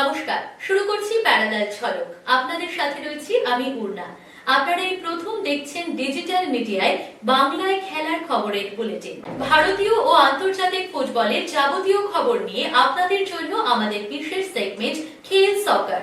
নমস্কার, শুরু করছি প্যারালাল ঝলক আপনাদের সাথে রয়েছি আমি উর্না আপনারা এই প্রথম দেখছেন ডিজিটাল মিডিয়ায় বাংলায় খেলার খবরের বুলেটিন। ভারতীয় ও আন্তর্জাতিক ফুটবলের যাবতীয় খবর নিয়ে আপনাদের জন্য আমাদের বিশেষ সেগমেন্ট খেল সকার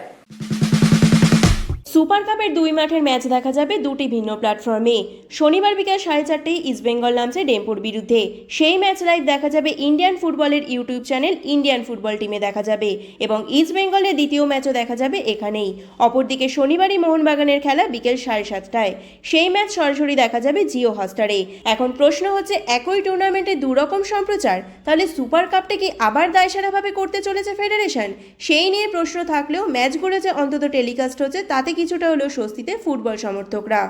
সুপার কাপের দুই মাঠের ম্যাচ দেখা যাবে দুটি ভিন্ন প্ল্যাটফর্মে। শনিবার বিকাল সাড়ে চারটেয় ইস্টবেঙ্গল নামছে ডেম্পুর বিরুদ্ধে। সেই ম্যাচ লাইভ দেখা যাবে ইন্ডিয়ান ফুটবলের ইউটিউব চ্যানেল ইন্ডিয়ান ফুটবল টিমে দেখা যাবে এবং ইস্টবেঙ্গলের দ্বিতীয় ম্যাচও দেখা যাবে এখানেই। অপরদিকে শনিবারই মোহনবাগানের খেলা বিকেল সাড়ে সাতটায়। সেই ম্যাচ সরাসরি দেখা যাবে জিও হটস্টারে এখন প্রশ্ন হচ্ছে, একই টুর্নামেন্টে দুরকম সম্প্রচার? তাহলে সুপার কাপটা কি আবার দায়সারাভাবে করতে চলেছে ফেডারেশন সেই নিয়ে প্রশ্ন থাকলেও ম্যাচগুলো যে অন্তত টেলিকাস্ট হচ্ছে, তাতে কিছুটা হলেও স্বস্তিতে ফুটবল সমর্থকরা।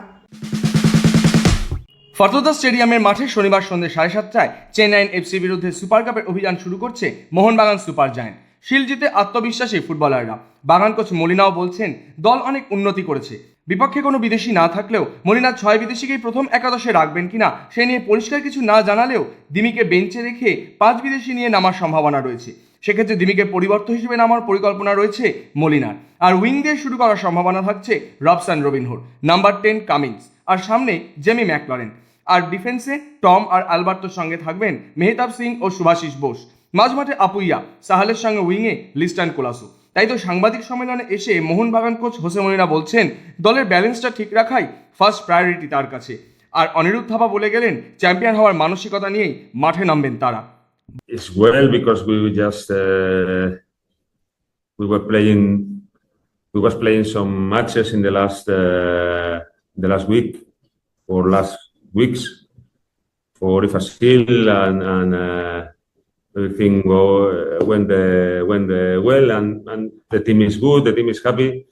ফর্তদা স্টেডিয়ামের মাঠে শনিবার সন্ধ্যে সাড়ে সাতটায় চেন্নাইন এফসির বিরুদ্ধে সুপার কাপের অভিযান শুরু করছে মোহনবাগান সুপার জায়ান্ট। শিল জিতে আত্মবিশ্বাসী ফুটবলাররা। বাগান কোচ মলিনাও বলছেন, দল অনেক উন্নতি করেছে। বিপক্ষে কোনো বিদেশি না থাকলেও মলিনা ছয় বিদেশিকেই প্রথম একাদশে রাখবেন কিনা সে নিয়ে পরিষ্কার কিছু না জানালেও দিমিকে বেঞ্চে রেখে পাঁচ বিদেশি নিয়ে নামার সম্ভাবনা রয়েছে। সেক্ষেত্রে দিমিকে পরিবর্তন হিসেবে নামার পরিকল্পনা রয়েছে মলিনার। আর উইং দিয়ে শুরু করার সম্ভাবনা থাকছে রবসান রবিনহুর। Number ten Cummins. আর সামনে জেমি ম্যাকলরেন। আর ডিফেন্সে টম আর আলবার্তোর সঙ্গে থাকবেন মেহতাব সিং ও সুভাশিস বোস। মাঝমাঠে আপুইয়া, সাহালের সঙ্গে উইংয়ে লিস্টান কোলাসু। তাই তো সাংবাদিক সম্মেলনে এসে মোহনবাগান কোচ হোসে মনিরা বলছেন, দলের ব্যালেন্সটা ঠিক রাখাই ফার্স্ট প্রায়োরিটি তার কাছে। আর অনিরুদ্ধ থাপা বলে গেলেন, চ্যাম্পিয়ন হওয়ার মানসিকতা নিয়েই মাঠে নামবেন তারা। It's well because we were just uh, we were playing we was playing some matches in the last uh, the last week or last weeks for Rifa Skill and and uh, everything go, went the, went the well and, and the team is good the team is happy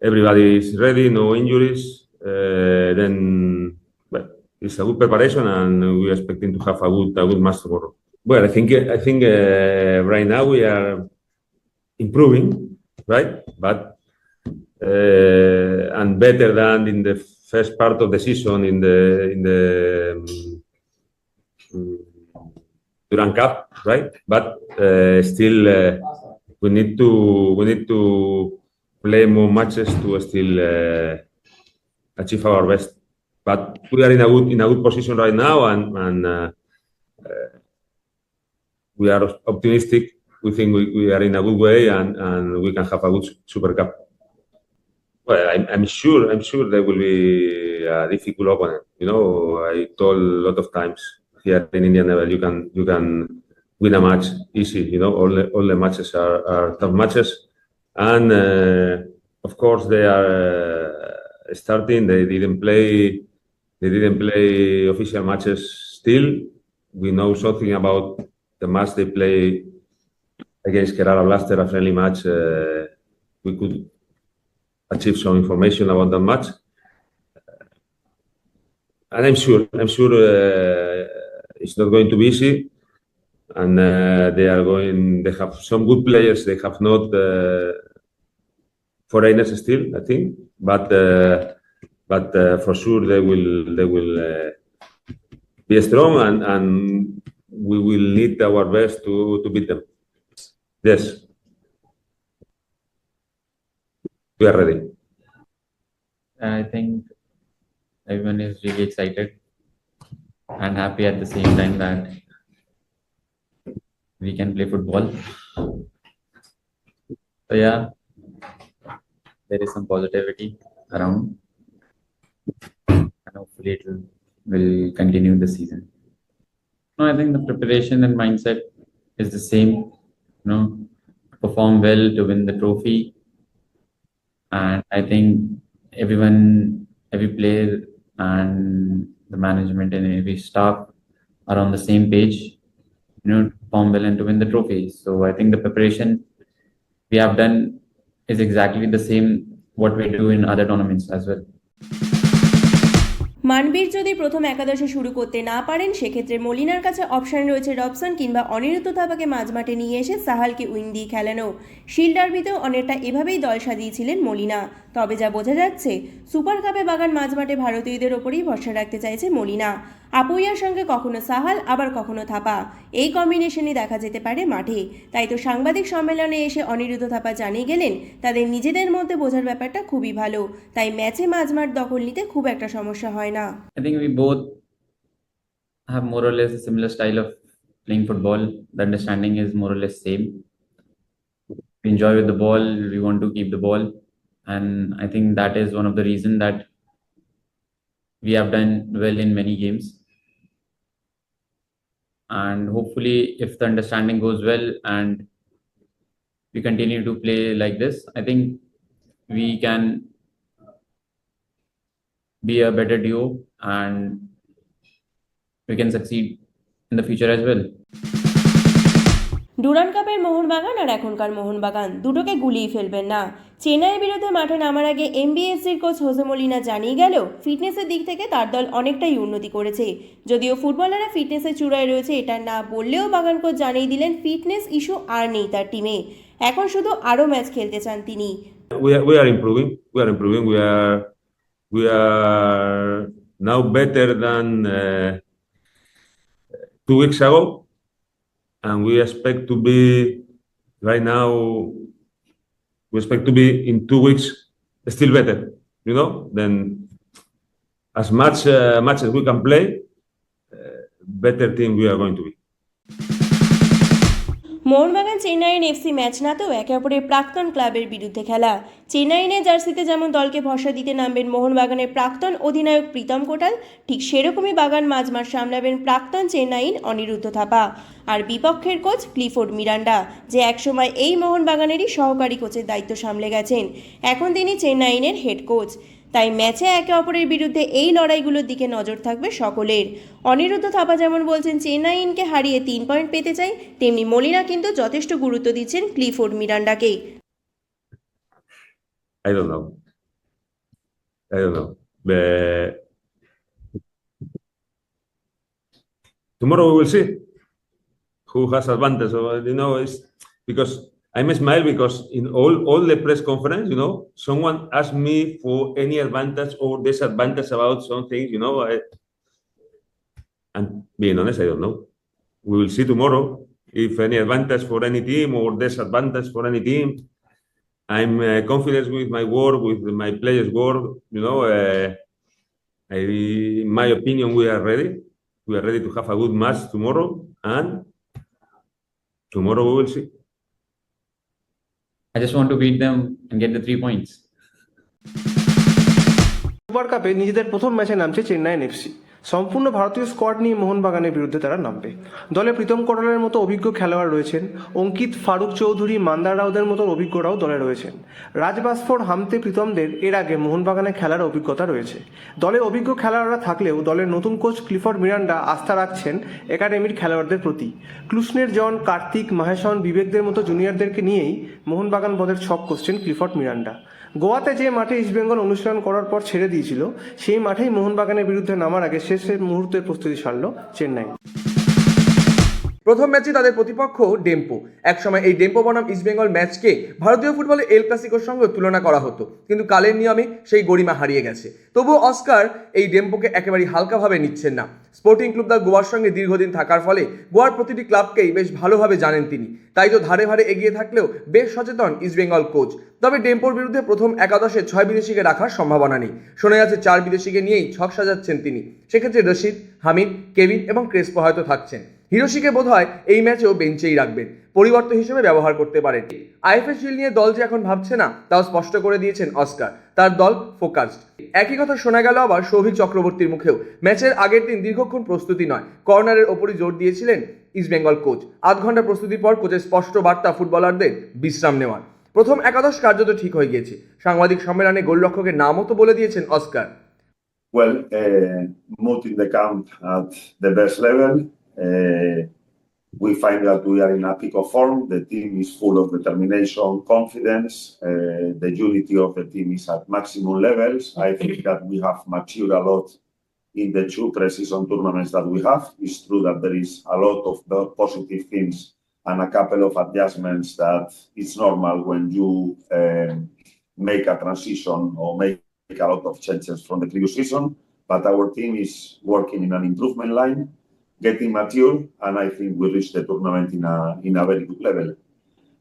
everybody is ready no injuries uh, then well, it's a good preparation and we are expecting to have a good a good match tomorrow. Well, I think I think uh, right now we are improving, right? But uh, and better than in the first part of the season in the in the um, Duran Cup, right? But uh, still, we need to we need to play more matches to still achieve our best. But we are in a good in a good position right now, and and. We are optimistic. We think we, are in a good way and, we can have a good Super Cup. Well, I'm, sure I'm sure there will be a difficult opponent. You know, I told a lot of times here in Indian level you can you can win a match easy. You know, all the, all the matches are, are tough matches, and uh, of course they are uh, starting. They didn't play they didn't play official matches still. We know something about the match they play against Kerala Blaster, a friendly match, uh, we could achieve some information about that match. And I'm sure, I'm sure uh, it's not going to be easy. And uh, they are going, they have some good players. They have not uh, foreigners still, I think, but uh, but uh, for sure they will they will uh, be strong and and we will need our best to, to beat them. Yes. We are ready. I think everyone is really excited and happy at the same time that we can play football. So yeah, there is some positivity around, and hopefully it will, will continue the season. No, I think the preparation and mindset is the same. You know, perform well to win the trophy, and I think everyone, every player, and the management and every staff are on the same page. You know, to perform well and to win the trophy. So I think the preparation we have done is exactly the same what we do in other tournaments as well. মানবীর যদি প্রথম একাদশে শুরু করতে না পারেন, সেক্ষেত্রে মলিনার কাছে option রয়েছে রবসন কিংবা অনিরুদ্ধ থাপাকে মাঝমাঠে নিয়ে এসে সাহালকে উইং দিয়ে খেলানো। শিল্ডারবিতেও অনেকটা এভাবেই দল সাজিয়েছিলেন মলিনা। তবে যা বোঝা যাচ্ছে, সুপার কাপে বাগান মাঝমাঠে ভারতীয়দের ওপরেই ভরসা রাখতে চাইছে মলিনা। আপুইয়ার সঙ্গে কখনো সাহাল আবার কখনো থাপা এই কম্বিনেশনই দেখা যেতে পারে মাঠে তাই তো সাংবাদিক সম্মেলনে এসে অনিরুদ্ধ থাপা জানিয়ে গেলেন তাদের নিজেদের মধ্যে বোঝার ব্যাপারটা খুবই ভালো তাই ম্যাচে মাঝমাঠ দখল নিতে খুব একটা সমস্যা হয় না I think we both have more or less a similar style of playing football. The understanding is more or less same. We enjoy with the ball. We want to keep the ball, and I think that is one of the reason that we have done well in many games. And hopefully, if the understanding goes well and we continue to play like this, I think we can be a better duo and we can succeed in the future as well. Durand কাপের মোহনবাগান আর এখনকার মোহনবাগান দুটোকে গুলিয়ে ফেলবেন না। চেন্নাইয়ের বিরুদ্ধে মাঠে নামার আগে এমবিএসসির কোচ হোসে মলিনা জানিয়ে গেলেও ফিটনেসের দিক থেকে তার দল অনেকটাই উন্নতি করেছে। যদিও ফুটবলাররা ফিটনেসের চূড়ায় রয়েছে এটা না বললেও বাগান কোচ জানিয়ে দিলেন ফিটনেস ইস্যু আর নেই তার টিমে। এখন শুধু আরও ম্যাচ খেলতে চান তিনি। Now better than uh, two weeks ago, and we expect to be right now. We expect to be in two weeks still better. You know, then as much uh, much as we can play, uh, better team we are going to be. Mohun Bagan চেন্নাইয়ের FC match নাতেও একে অপরের প্রাক্তন ক্লাবের বিরুদ্ধে খেলা। চেন্নাইনের জার্সিতে যেমন দলকে ভরসা দিতে নামবেন মোহনবাগানের প্রাক্তন অধিনায়ক প্রীতম কোটাল, ঠিক সেরকমই বাগান মাঝমাঠ সামলাবেন প্রাক্তন চেন্নাইন অনিরুদ্ধ থাপা আর বিপক্ষের কোচ ক্লিফোর্ড মিরান্ডা, যে একসময় এই মোহনবাগানেরই সহকারী কোচের দায়িত্ব সামলে গেছেন। এখন তিনি চেন্নাইনের হেড কোচ। তাই ম্যাচে একে অপরের বিরুদ্ধে এই লড়াইগুলোর দিকে নজর থাকবে সকলের। অনিরুদ্ধ থাপা যেমন বলছেন চেন্নাইনকে হারিয়ে তিন পয়েন্ট পেতে চাই তেমনি মলিনা কিন্তু যথেষ্ট গুরুত্ব দিচ্ছেন ক্লিফোর্ড মিরান্ডাকে। Tomorrow we will see who has advantage. Or, you know, it's because I'm smile because in all all the press conference, you know, someone asked me for any advantage or disadvantage about some things. You know, I, and being honest, I don't know. We will see tomorrow if any advantage for any team or disadvantage for any team. I'm uh, confident with my work, with my players' work. You know, uh, I, in my opinion, we are ready. We are ready to have a good match tomorrow, and tomorrow we will see. I just want to beat them and get the three points. Super কাপে নিজেদের প্রথম ম্যাচে নামছে Chennaiyin FC সম্পূর্ণ ভারতীয় squad নিয়ে মোহনবাগানের বিরুদ্ধে তারা নামবে। দলে প্রীতম কোটালের মতো অভিজ্ঞ খেলোয়াড় রয়েছেন। অঙ্কিত ফারুক চৌধুরী, মান্দার রাউদের মতো অভিজ্ঞরাও দলে রয়েছেন। রাজবাসফোর হামতে প্রীতমদের এর আগে মোহনবাগানে খেলার অভিজ্ঞতা রয়েছে। দলে অভিজ্ঞ খেলোয়াড়রা থাকলেও দলের নতুন কোচ ক্লিফোর্ড মিরান্ডা আস্থা রাখছেন একাডেমির খেলোয়াড়দের প্রতি। ক্লুসনের জন, কার্তিক, মাহেশন, বিবেকদের মতো জুনিয়রদেরকে নিয়েই মোহনবাগান পদের ছক করছেন ক্লিফোর্ড মিরান্ডা। গোয়াতে যে মাঠে ইস্টবেঙ্গল অনুশীলন করার পর ছেড়ে দিয়েছিল, সেই মাঠেই মোহনবাগানের বিরুদ্ধে নামার আগে শেষের মুহূর্তের প্রস্তুতি সারল চেন্নাই। প্রথম ম্যাচে তাদের প্রতিপক্ষ ডেম্পো। একসময় এই ডেম্পো বনাম ইস্টবেঙ্গল ম্যাচকে ভারতীয় ফুটবলে এল ক্লাসিকোর সঙ্গে তুলনা করা হতো। কিন্তু কালের নিয়মে সেই গরিমা হারিয়ে গেছে। তবুও অস্কার এই ডেম্পোকে একেবারেই হালকাভাবে নিচ্ছেন না। স্পোর্টিং ক্লুব দা গোয়ার সঙ্গে দীর্ঘদিন থাকার ফলে গোয়ার প্রতিটি ক্লাবকেই বেশ ভালোভাবে জানেন তিনি। তাই তো ধারে ধারে এগিয়ে থাকলেও বেশ সচেতন ইস্টবেঙ্গল কোচ। তবে ডেম্পোর বিরুদ্ধে প্রথম একাদশে ছয় বিদেশিকে রাখার সম্ভাবনা নেই। শোনা যাচ্ছে চার বিদেশিকে নিয়েই ছক সাজাচ্ছেন তিনি। সেক্ষেত্রে রশিদ, হামিদ, কেভিন এবং ক্রেসপো হয়তো থাকছেন। হিরোশিকে বোধ হয় এই ম্যাচেও বেঞ্চেই রাখবেন। পরিবর্তন হিসেবে ব্যবহার করতে পারেন। আইএফএ শিল নিয়ে দল যে এখন ভাবছে না তাও স্পষ্ট করে দিয়েছেন অস্কার। তার দল ফোকাসড। একই কথা শোনা গেল আবার সৌভিক চক্রবর্তীর মুখেও। ম্যাচের আগের দিন দীর্ঘক্ষণ প্রস্তুতি নয়। কর্নারের ওপরই জোর দিয়েছিলেন ইস্টবেঙ্গল কোচ। আধ ঘণ্টা প্রস্তুতির পর কোচের স্পষ্ট বার্তা ফুটবলারদের বিশ্রাম নেওয়ার। প্রথম একাদশ কার্যত ঠিক হয়ে গিয়েছে। সাংবাদিক সম্মেলনে গোলরক্ষকের নামও তো বলে দিয়েছেন Oscar. Well, uh, mood in the camp at the best level. Uh, we find that we are in a peak of form. The team is full of determination, confidence. Uh, the unity of the team is at maximum levels. I think that we have matured a lot in the two pre-season tournaments that we have. It's true that there is a lot of positive things and a couple of adjustments that it's normal when you um, make a transition or make a lot of changes from the previous season. but our team is working in an improvement line, getting mature, and I think we reached the tournament in a in a very good level.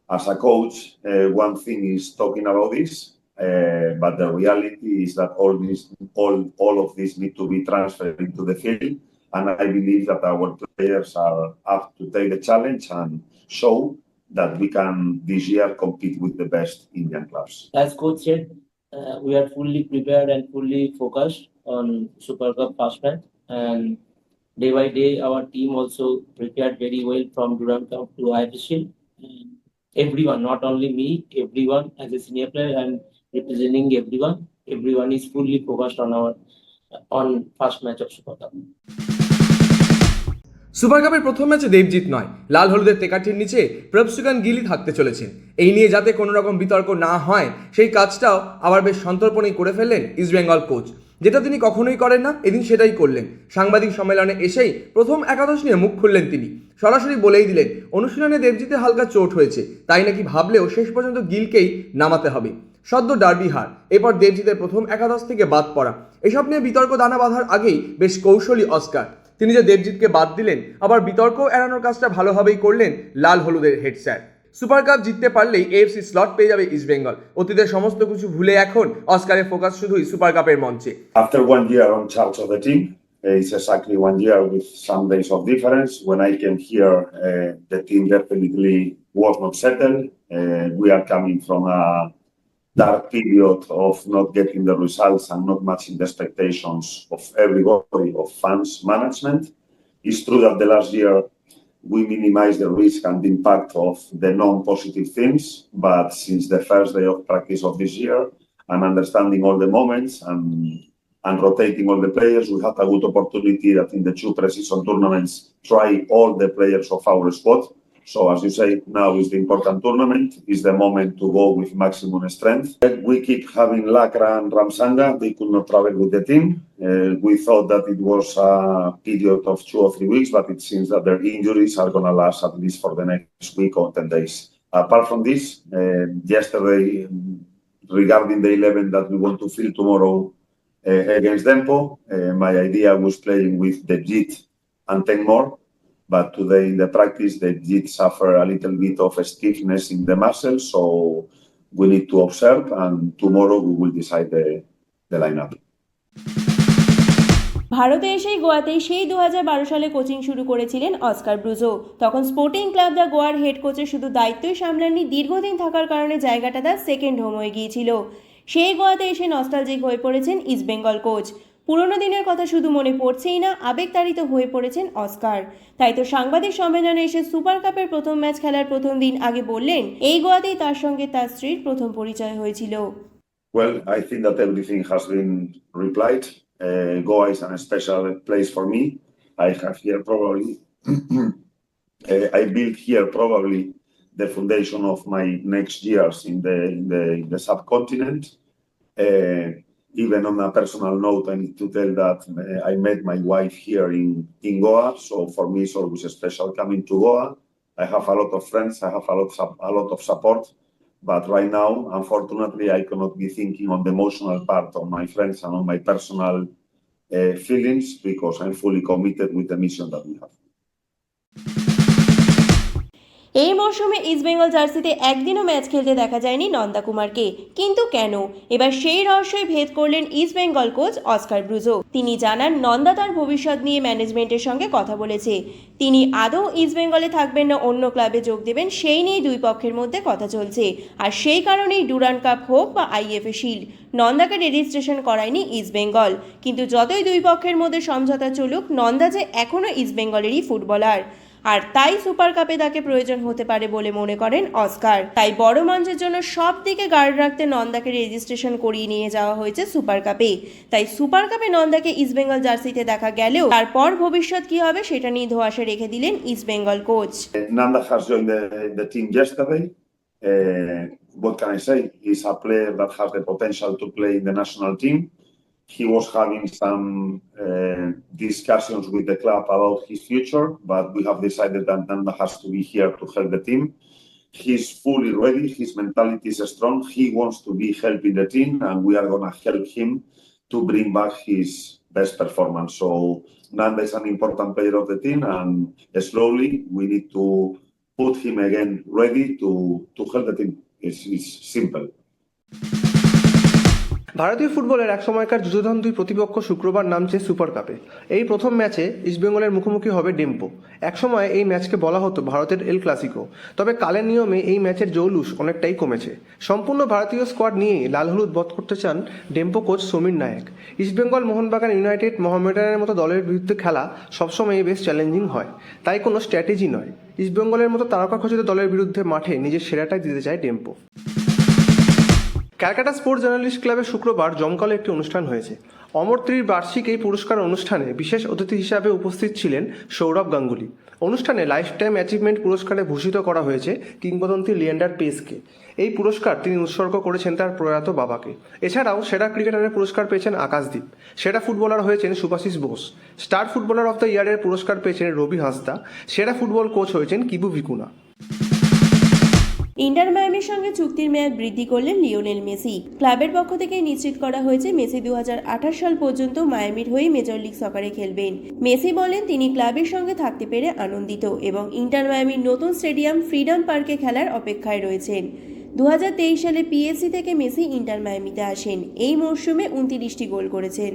As a coach, uh, one thing is talking about this, uh, but the reality is that all this, all all of this need to be transferred into the field, and I believe that our players are up to take the challenge and show that we can this year compete with the best Indian clubs. as coach said, uh, we are fully prepared and fully focused on Super Cup first match. And day by day, our team also prepared very well from Durand Cup to. And Everyone, not only me, everyone as a senior player and representing everyone, everyone is fully focused on our on first match of Super Cup. Super কাপের প্রথম ম্যাচে দেবজিৎ নয় লাল হলুদের তেকাঠির নিচে প্রভসুগান গিলি থাকতে চলেছেন এই নিয়ে যাতে কোনো রকম বিতর্ক না হয় সেই কাজটাও আবার বেশ সন্তর্পণেই করে ফেললেন ইস্টবেঙ্গল কোচ যেটা তিনি কখনোই করেন না, এদিন সেটাই করলেন। সাংবাদিক সম্মেলনে এসেই প্রথম একাদশ নিয়ে মুখ খুললেন তিনি। সরাসরি বলেই দিলেন অনুশীলনে দেবজিতে হালকা চোট হয়েছে, তাই নাকি ভাবলেও শেষ পর্যন্ত গিলকেই নামাতে হবে। সদ্য ডার্বি হার, এরপর দেবজিতের প্রথম একাদশ থেকে বাদ পড়া। এসব নিয়ে বিতর্ক দানা বাঁধার আগেই বেশ কৌশলী অস্কার। তিনি যে দেবজিৎকে বাদ দিলেন, আবার বিতর্ক এড়ানোর কাজটা ভালোভাবেই করলেন লাল হলুদের হেড স্যার। সুপার কাপ জিততে পারলেই এএফসি স্লট পেয়ে যাবে ইস্টবেঙ্গল অতীতের সমস্ত কিছু ভুলে এখন অস্কারের ফোকাস শুধুই সুপার কাপের মঞ্চে After one year on charge of the team, uh, it's exactly one year with some days of difference. When I came here, uh, the team definitely was not settled. Uh, we are coming from a dark period of not getting the results and not matching the expectations of everybody, of fans, management. It's true that the last year we minimize the risk and impact of the non-positive things, but since the first day of practice of this year, and understanding all the moments and and rotating all the players. We had a good opportunity that in the two pre-season tournaments, try all the players of our squad. So as you say, now is the important tournament, is the moment to go with maximum strength. We keep having Lakra and Ramsanga, they could not travel with the team. Uh, we thought that it was a period of two or three weeks, but it seems that their injuries are gonna last at least for the next week or 10 days. Apart from this, uh, yesterday, regarding the 11 that we want to field tomorrow, uh, against Dempo. My idea was playing with the JIT and 10 more, but today in the practice, the JIT suffer a little bit of stiffness in the muscles, so we need to observe, and tomorrow we will decide the, the lineup. ভারতে এসেই গোয়াতেই সেই দু হাজার বারো সালে coaching শুরু করেছিলেন Oscar Bruzon. তখন স্পোর্টিং ক্লাব দ্য গোয়ার হেড কোচের শুধু দায়িত্বই সামলাননি দীর্ঘদিন থাকার কারণে জায়গাটা তার সেকেন্ড হোম হয়ে গিয়েছিল। সেই গোয়াতে এসে নস্টালজিক হয়ে পড়েছেন ইস্টবেঙ্গল কোচ। পুরনো দিনের কথা শুধু মনে পড়ছেই না আবেগতাড়িত হয়ে পড়েছেন অস্কার তাই তো সাংবাদিক সম্মেলনে এসে সুপার কাপের প্রথম ম্যাচ খেলার প্রথম দিন আগে বললেন এই গোয়াতেই তার সঙ্গে তার স্ত্রীর প্রথম পরিচয় হয়েছিল Well, I think that everything has been replied. Uh, Goa is a special place for me. I have here probably, uh, I built here probably the foundation of my next years in the in the, in the subcontinent. Uh, even on a personal note, I need to tell that uh, I met my wife here in in Goa, so for me it's always special coming to Goa. I have a lot of friends. I have a lot of, a lot of support. But right now, unfortunately, I cannot be thinking on the emotional part of my friends and on my personal uh, feelings because I'm fully committed with the mission that we have. এই মরশুমে ইস্টবেঙ্গল জার্সিতে একদিনও match খেলতে দেখা যায়নি নন্দা কুমারকে। কিন্তু কেন? এবার সেই রহস্যই ভেদ করলেন ইস্টবেঙ্গল কোচ অস্কার ব্রুজো তিনি জানান, নন্দা তার ভবিষ্যৎ নিয়ে ম্যানেজমেন্টের সঙ্গে কথা বলেছে। তিনি আদৌ ইস্টবেঙ্গলে থাকবেন না, অন্য ক্লাবে যোগ দেবেন, সেই নিয়েই দুই পক্ষের মধ্যে কথা চলছে। আর সেই কারণেই ডুরান কাপ হোক বা আইএফএ শিল্ড নন্দাকে রেজিস্ট্রেশন করায়নি ইস্টবেঙ্গল কিন্তু যতই দুই পক্ষের মধ্যে সমঝোতা চলুক, নন্দা যে এখনও ইস্টবেঙ্গলেরই ফুটবলার আর তাই সুপার কাপে তাকে প্রয়োজন হতে পারে বলে মনে করেন অস্কার তাই বড় মঞ্চের জন্য সব দিকে গার্ড রাখতে নন্দাকে রেজিস্ট্রেশন করিয়ে নিয়ে যাওয়া হয়েছে সুপার কাপে তাই সুপার কাপে নন্দাকে ইস্টবেঙ্গল জার্সিতে দেখা গেলেও তারপর ভবিষ্যৎ কি হবে সেটা নিয়ে ধোয়াশা রেখে দিলেন East Bengal coach Nanda has joined the, the team yesterday. Uh, what can I say? He's a player that has the potential to play in the. He was having some uh, discussions with the club about his future, but we have decided that Nanda has to be here to help the team. He's fully ready. His mentality is strong. He wants to be helping the team, and we are going to help him to bring back his best performance. So Nanda is an important player of the team, and slowly we need to put him again ready to to help the team. It's, it's simple. ভারতীয় ফুটবলের এক সময়কার যুদ্ধধন দুই প্রতিপক্ষ শুক্রবার নামছে super কাপে। এই প্রথম ম্যাচে ইস্টবেঙ্গলের মুখোমুখি হবে ডেম্পো। একসময় এই ম্যাচকে বলা হতো ভারতের এল ক্লাসিকো। তবে কালের নিয়মে এই ম্যাচের জৌলুস অনেকটাই কমেছে। সম্পূর্ণ ভারতীয় স্কোয়াড নিয়ে লাল হলুদ বধ করতে চান ডেম্পো কোচ সমীর নায়ক। ইস্টবেঙ্গল মোহনবাগান ইউনাইটেড মোহামেডানের মতো দলের বিরুদ্ধে খেলা সবসময়ই বেশ চ্যালেঞ্জিং হয়। তাই কোনো স্ট্র্যাটেজি নয়। ইস্টবেঙ্গলের মতো তারকা খচিত দলের বিরুদ্ধে মাঠে নিজের সেরাটাই দিতে চায় ডেম্পো। ক্যালকাটা স্পোর্টস জার্নালিস্ট ক্লাবে শুক্রবার জমকালো একটি অনুষ্ঠান হয়েছে। অমরত্রীর বার্ষিক এই পুরস্কার অনুষ্ঠানে বিশেষ অতিথি হিসাবে উপস্থিত ছিলেন সৌরভ গাঙ্গুলি। অনুষ্ঠানে লাইফ টাইম অ্যাচিভমেন্ট পুরস্কারে ভূষিত করা হয়েছে কিংবদন্তি লিয়েন্ডার পেসকে। এই পুরস্কার তিনি উৎসর্গ করেছেন তার প্রয়াত বাবাকে। এছাড়াও সেরা ক্রিকেটারের পুরস্কার পেয়েছেন আকাশদীপ। সেরা ফুটবলার হয়েছেন Subhasish Bose. Star footballer of the ইয়ারের পুরস্কার পেয়েছেন রবি হাঁসদা। সেরা ফুটবল কোচ হয়েছেন কিবু ভিকুনা। ইন্টার মায়ামির সঙ্গে চুক্তির মেয়াদ বৃদ্ধি করলেন লিওনেল মেসি। ক্লাবের পক্ষ থেকে নিশ্চিত করা হয়েছে, মেসি দু হাজার আঠাশ সাল পর্যন্ত মায়ামির হয়ে মেজর লিগ সকারে খেলবেন। মেসি বলেন, তিনি ক্লাবের সঙ্গে থাকতে পেরে আনন্দিত এবং ইন্টার মায়ামির নতুন স্টেডিয়াম ফ্রিডম পার্কে খেলার অপেক্ষায় রয়েছেন। দু হাজার তেইশ সালে পিএসসি থেকে মেসি ইন্টার মায়ামিতে আসেন। এই মরশুমে উনতিরিশটি গোল করেছেন।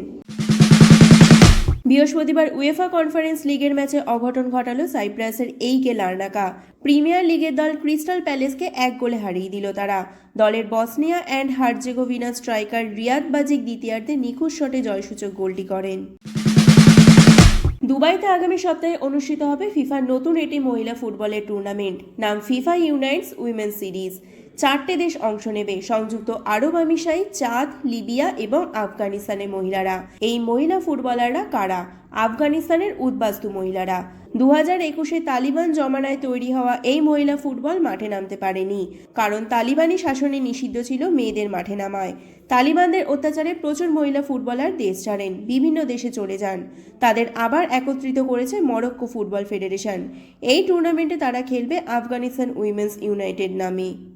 বৃহস্পতিবার উয়েফা কনফারেন্স লিগের ম্যাচে অঘটন ঘটালো সাইপ্রাসের এইকে লার্নাকা প্রিমিয়ার লিগের দল ক্রিস্টাল প্যালেসকে এক গোলে হারিয়ে দিল তারা। দলের Bosnia and Herzegovina striker Riad Bajic দ্বিতীয়ার্ধে নিখুঁত শটে জয়সূচক গোলটি করেন। দুবাইতে আগামী সপ্তাহে অনুষ্ঠিত হবে ফিফার নতুন এটি মহিলা ফুটবলের টুর্নামেন্ট, নাম ফিফা ইউনাইটস উইমেন সিরিজ। চারটে দেশ অংশ নেবে। সংযুক্ত আরব আমিশাই, চাঁদ, লিবিয়া এবং আফগানিস্তানের মহিলারা। এই মহিলা ফুটবলাররা কারা? আফগানিস্তানের উদ্বাস্তু মহিলারা। দু হাজার একুশে তালিবান জমানায় তৈরি হওয়া এই মহিলা ফুটবল মাঠে নামতে পারেনি। কারণ তালিবানি শাসনে নিষিদ্ধ ছিল মেয়েদের মাঠে নামায়। তালিবানদের অত্যাচারে প্রচুর মহিলা ফুটবলার দেশ ছাড়েন, বিভিন্ন দেশে চলে যান। তাদের আবার একত্রিত করেছে মরক্কো ফুটবল ফেডারেশন। এই টুর্নামেন্টে তারা খেলবে আফগানিস্তান উইমেন্স ইউনাইটেড নামে।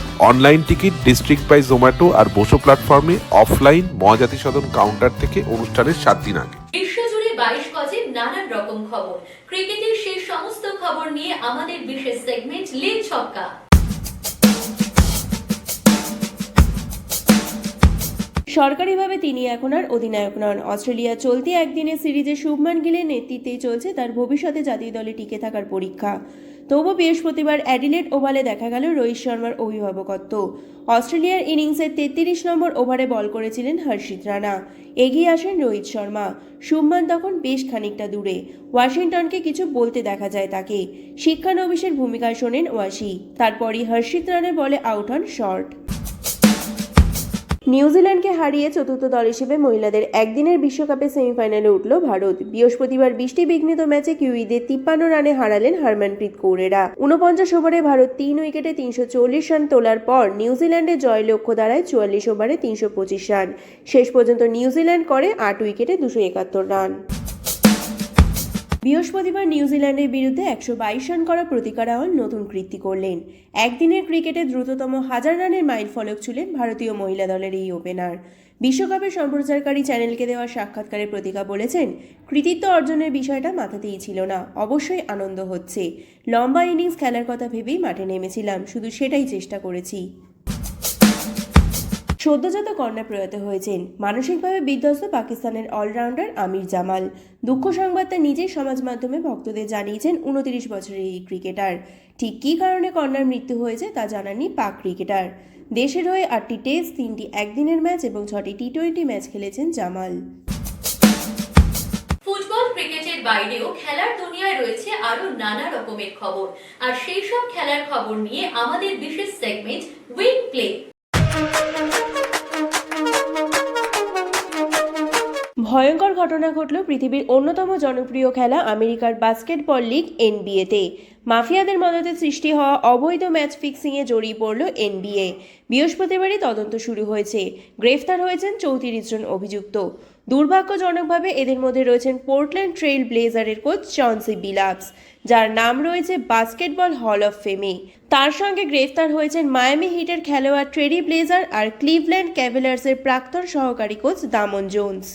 Online ticket District by Zomato আর বসো প্ল্যাটফর্মে অফলাইন মহাজাতি সদন কাউন্টার থেকে অনুষ্ঠানের সাত দিন আগে। বিশ্বজুড়ে বাইশ গজের নানান রকম খবর। ক্রিকেটের সেই সমস্ত খবর নিয়ে আমাদের বিশেষ সেগমেন্ট লিগ ছক্কা। সরকারিভাবে তিনি এখন আর অধিনায়ক নন। অস্ট্রেলিয়া চলতি একদিনের সিরিজে শুভমান গিলের নেতৃত্বেই চলছে তার ভবিষ্যতে জাতীয় দলে টিকে থাকার পরীক্ষা। তবু বৃহস্পতিবার অ্যাডিলেট ওভালে দেখা গেল রোহিত শর্মার অভিভাবকত্ব। অস্ট্রেলিয়ার ইনিংসের তেত্রিশ নম্বর ওভারে বল করেছিলেন হর্ষিত রানা। এগিয়ে আসেন রোহিত শর্মা। শুভমান তখন বেশ খানিকটা দূরে। ওয়াশিংটনকে কিছু বলতে দেখা যায় তাকে। শিক্ষানবিশের ভূমিকা শোনেন ওয়াশি তারপরই হর্ষিত রানের বলে আউট হন শর্ট। নিউজিল্যান্ডকে হারিয়ে চতুর্থ দল হিসেবে মহিলাদের একদিনের বিশ্বকাপে সেমিফাইনালে উঠল ভারত। বৃহস্পতিবার বৃষ্টি বিঘ্নিত ম্যাচে কিউইদের তিপ্পান্ন রানে হারালেন হারমানপ্রীত কৌরেরা। উনপঞ্চাশ ওভারে ভারত তিন উইকেটে তিনশো চল্লিশ রান তোলার পর নিউজিল্যান্ডের জয় লক্ষ্য দাঁড়ায় চুয়াল্লিশ ওভারে তিনশো পঁচিশ রান। শেষ পর্যন্ত নিউজিল্যান্ড করে আট উইকেটে দুশো একাত্তর রান। বৃহস্পতিবার নিউজিল্যান্ডের বিরুদ্ধে একশো বাইশ রান করা প্রতিকার নতুন কীর্তি করলেন। একদিনের ক্রিকেটে দ্রুততম হাজার রানের মাইল ফলক ছিলেন ভারতীয় মহিলা দলের এই ওপেনার। বিশ্বকাপের সম্প্রচারকারী চ্যানেলকে দেওয়া সাক্ষাৎকারে প্রতিকা বলেছেন, কৃতিত্ব অর্জনের বিষয়টা মাথাতেই ছিল না, অবশ্যই আনন্দ হচ্ছে। লম্বা ইনিংস খেলার কথা ভেবেই মাঠে নেমেছিলাম, শুধু সেটাই চেষ্টা করেছি। সদ্যজাত কন্যা প্রয়াত হয়েছেন। মানসিকভাবে বিধ্বস্ত পাকিস্তানের অলরাউন্ডার আমির জামাল। দুঃখ সংবাদটা নিজেই সমাজ মাধ্যমে ভক্তদের জানিয়েছেন উনতিরিশ বছরের এই ক্রিকেটার। ঠিক কী কারণে কন্যার মৃত্যু হয়েছে তা জানাননি পাক ক্রিকেটার। দেশের হয়ে আটটি টেস্ট, তিনটি একদিনের ম্যাচ এবং ছটি টি টোয়েন্টি ম্যাচ খেলেছেন জামাল। ক্রিকেটের বাইরেও খেলার দুনিয়ায় রয়েছে আরও নানা রকমের খবর। আর সেই সব খেলার খবর নিয়ে আমাদের বিশেষ সেগমেন্ট উইন প্লে ভয়ঙ্কর ঘটনা ঘটল পৃথিবীর অন্যতম জনপ্রিয় খেলা আমেরিকার বাস্কেটবল লিগ এনবিএতে মাফিয়াদের মদতে সৃষ্টি হওয়া অবৈধ ম্যাচ ফিক্সিংয়ে জড়িয়ে পড়ল এনবিএ বৃহস্পতিবারই তদন্ত শুরু হয়েছে। গ্রেফতার হয়েছেন চৌত্রিশ জন অভিযুক্ত। দুর্ভাগ্যজনকভাবে এদের মধ্যে রয়েছেন পোর্টল্যান্ড ট্রেইল ব্লেজারের কোচ চনসি বিলাপস যার নাম রয়েছে বাস্কেটবল হল অফ ফেমে তার সঙ্গে গ্রেফতার হয়েছেন মায়ামি হিটের খেলোয়াড় ট্রেরি ব্লেজার আর ক্লিভল্যান্ড ক্যাভেলার্সের প্রাক্তন সহকারী কোচ দামন জোন্স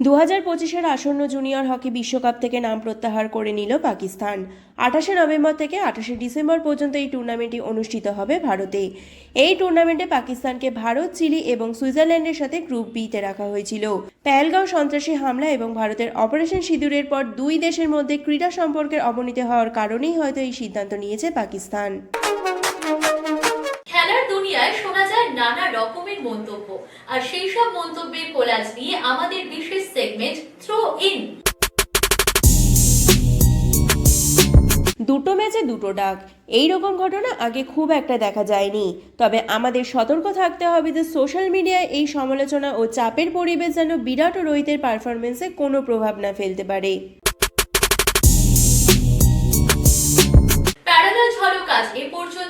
দু হাজার পঁচিশের আসন্ন জুনিয়র হকি বিশ্বকাপ থেকে নাম প্রত্যাহার করে নিল পাকিস্তান। আঠাশে নভেম্বর থেকে আঠাশে ডিসেম্বর পর্যন্ত এই টুর্নামেন্টটি অনুষ্ঠিত হবে ভারতে। এই টুর্নামেন্টে পাকিস্তানকে ভারত, চিলি এবং সুইজারল্যান্ডের সাথে গ্রুপ বিতে রাখা হয়েছিল। পেহেলগাঁও সন্ত্রাসী হামলা এবং ভারতের অপারেশন সিঁদুরের পর দুই দেশের মধ্যে ক্রীড়া সম্পর্কের অবনতি হওয়ার কারণেই হয়তো এই সিদ্ধান্ত নিয়েছে পাকিস্তান। খেলার দুনিয়ায় নানা রকমের মন্তব্য। আর সেই সব মন্তব্যের কোলাজ নিয়ে আমাদের বিশেষ সেগমেন্ট থ্রো ইন দুটো ম্যাচে দুটো ডাক। এই রকম ঘটনা আগে খুব একটা দেখা যায়নি। তবে আমাদের সতর্ক থাকতে হবে যে সোশ্যাল মিডিয়ায় এই সমালোচনা ও চাপের পরিবেশ যেন বিরাট ও রোহিতের পারফরমেন্সে কোনো প্রভাব না ফেলতে পারে। প্যারালাল এ দুনিয়ার